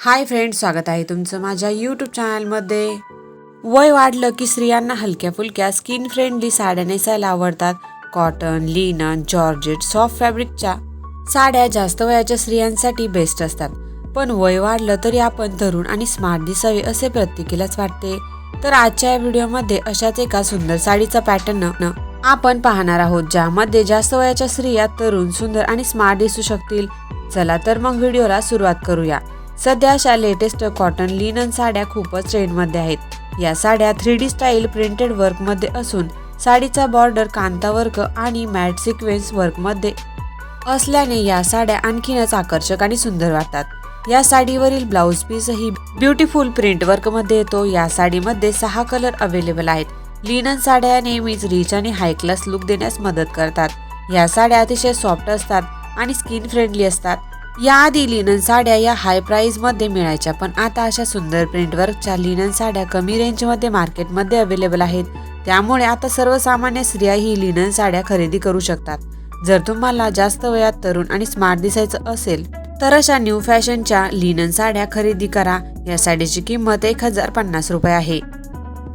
Hi friend स्वागत आहे तुमचं माझ्या यूट्यूब चॅनलमध्ये वय वाढलं की स्त्रियांना हलक्या फुलक्या स्किन फ्रेंडली साड्या नेसायला आवडतात. कॉटन लिनन जॉर्जेट सॉफ्ट फॅब्रिकच्या साड्या जास्त वयाच्या स्त्रियांसाठी बेस्ट असतात. पण वय वाढलं तरी आपण तरुण आणि स्मार्ट दिसावे असे प्रत्येकीलाच वाटते. तर आजच्या या व्हिडिओमध्ये अशाच एका सुंदर साडीचा पॅटर्न आपण पाहणार आहोत ज्यामध्ये जास्त वयाच्या स्त्रिया तरुण सुंदर आणि स्मार्ट दिसू शकतील. चला तर मग व्हिडिओला सुरुवात करूया. सध्या अशा लेटेस्ट कॉटन लिनन साड्या खूपच ट्रेंडमध्ये आहेत. या साड्या थ्री डी स्टाईल प्रिंटेड वर्कमध्ये असून साडीचा बॉर्डर कांता वर्क आणि मॅट सिक्वेन्स वर्कमध्ये असल्याने या साड्या आणखीनच आकर्षक आणि सुंदर वाटतात. या साडीवरील ब्लाऊज पीसही ब्युटिफुल प्रिंट वर्कमध्ये येतो. या साडीमध्ये सहा कलर अवेलेबल आहेत. लिनन साड्या नेहमीच रिच आणि हाय क्लास लुक देण्यास मदत करतात. या साड्या अतिशय सॉफ्ट असतात आणि स्किन फ्रेंडली असतात. याआधी लिनन साड्या या हाय प्राईजमध्ये मिळायच्या पण आता अशा सुंदर प्रिंटवर्कच्या लिनन साड्या कमी रेंजमध्ये मार्केटमध्ये अवेलेबल आहेत. त्यामुळे आता सर्वसामान्य स्त्रिया ही लिनन साड्या खरेदी करू शकतात. जर तुम्हाला जास्त वयात तरुण आणि स्मार्ट दिसायचं असेल तर अशा न्यू फॅशनच्या लिनन साड्या खरेदी करा. या साडीची किंमत एक हजार पन्नास रुपये आहे.